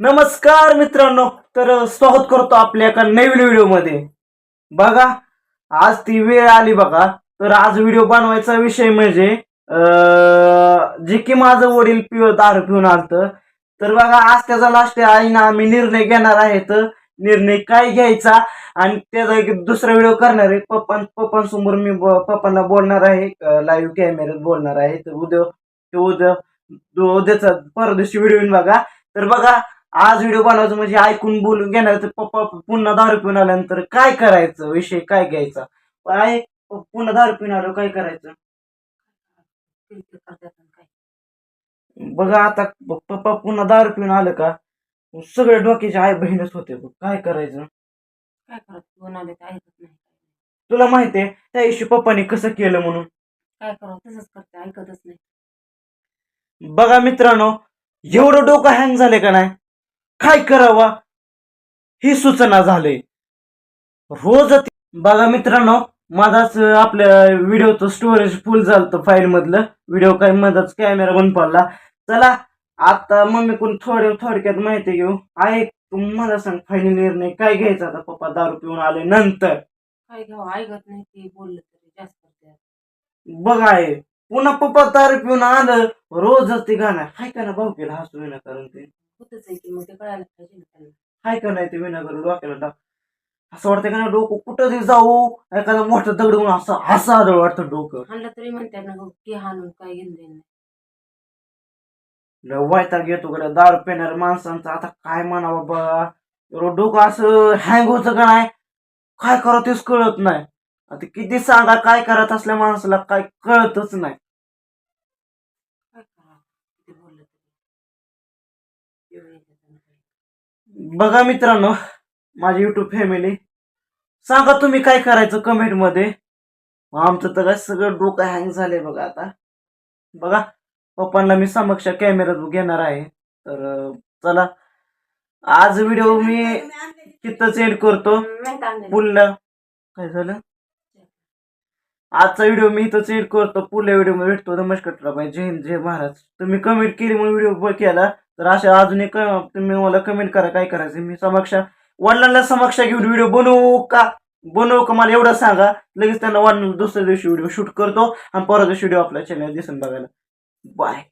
नमस्कार मित्रांनो तर स्वागत करतो आपल्या एका नवीन व्हिडिओमध्ये बघा आज ती वेळ आली बघा तर आज व्हिडिओ बनवायचा विषय म्हणजे जे की माझं वडील पिव दारू पिऊन आलत. तर बघा आज त्याचा लास्ट आहे ना आम्ही निर्णय घेणार आहे. तर निर्णय काय घ्यायचा? आणि त्याचा एक दुसरा व्हिडिओ करणार आहे. पप्पा पप्पांसमोर मी पप्पांना बोलणार आहे. लाईव्ह कॅमेऱ्यात बोलणार आहे. तर उद्या उद्या उद्याचा परदेशी व्हिडिओ येईन बघा. तर बघा आज व्हिडिओ बनवायचं म्हणजे ऐकून बोलून घेणार तर पप्पा पुन्हा दारू पिऊन आल्यानंतर काय करायचं? विषय काय घ्यायचा? काय पुन्हा दारू पिऊन आलो काय करायचं? बघा आता पप्पा पुन्हा दारू पिऊन आलं का? सगळे डोक्याचे आई बहीणच होते बघ. काय करायचं? काय तर ऐकत नाही. तुला माहितीये त्या दिवशी पप्पाने कसं केलं म्हणून? काय करावं? तसंच करते ऐकतच नाही. बघा मित्रांनो एवढं डोकं हँग झाले का नाही? काय करावा? ही सूचना झाले. रोज बघा मित्रांनो माझाच आपल्या व्हिडिओचं स्टोरेज फुल झालं फाईल मधलं. व्हिडिओ काय मधाच कॅमेरा बंद पडला. चला आता मम्मी कोण थोडे थोडक्यात माहिती घेऊ. आहे मला सांग फायनल निर्णय काय घ्यायचा आता? पप्पा दारू पिऊन आले नंतर. काय घ्यावं? ऐकत नाही ते बोललं तरी जास्त बघ आहे पुन्हा पप्पा दारू पिऊन आलं. रोजच ते गाणं हाय का ना भाऊ केला हसू विना कारण ते. होतच आहे की मग ते कळायला पाहिजे ना त्यांना. हाय का नाही ते विनागर डोक्याला टाक. असं वाटतं का ना डोकं कुठं तरी जाऊ एखादा मोठं दगड म्हणून असं असं आदळ वाटतं डोकं. हाणलं तरी म्हणतात ना की हाणून काय घेऊन देईन नाही लय वैताग येतो कडे दारू पिणार माणसांचं. आता काय म्हणावं बाबा? एवढं डोकं असं हँग होतं का नाही? काय करावं तेच कळत नाही. आता किती सांगा काय करत असल्या माणसाला काय कळतच नाही काय करावं ते बोललं तरी एवढं येतं त्यांना काही. बघा मित्रांनो माझी युट्यूब फॅमिली सांगा तुम्ही काय करायचं कमेंटमध्ये आमचं तर काय सगळं डोकं हँग झाले बघा आता. बघा पप्पांना मी समक्ष कॅमेऱ्यात घेणार आहे. तर चला. आज व्हिडिओ मी तिथंच एंड करतो. नाही पुढल्या काय झालं? आजचा व्हिडिओ मी इथंच एंड करतो. पुढल्या व्हिडिओमध्ये भेटतो. नमस्कार बाई जय हिंद जय महाराज तुम्ही कमेंट केली म्हणून व्हिडिओ केला तर अशा अजून एक तुम्ही मला कमेंट करा काय करायचं मी समक्ष वडिलांना समक्ष घेऊन व्हिडिओ बनवू का? बनवू का? मला एवढं सांगा. लगेच त्यांना वडिलांना दुसऱ्या दिवशी व्हिडिओ शूट करतो आणि परत दिवशी व्हिडिओ आपल्या चॅनल दिसून बघायला. बाय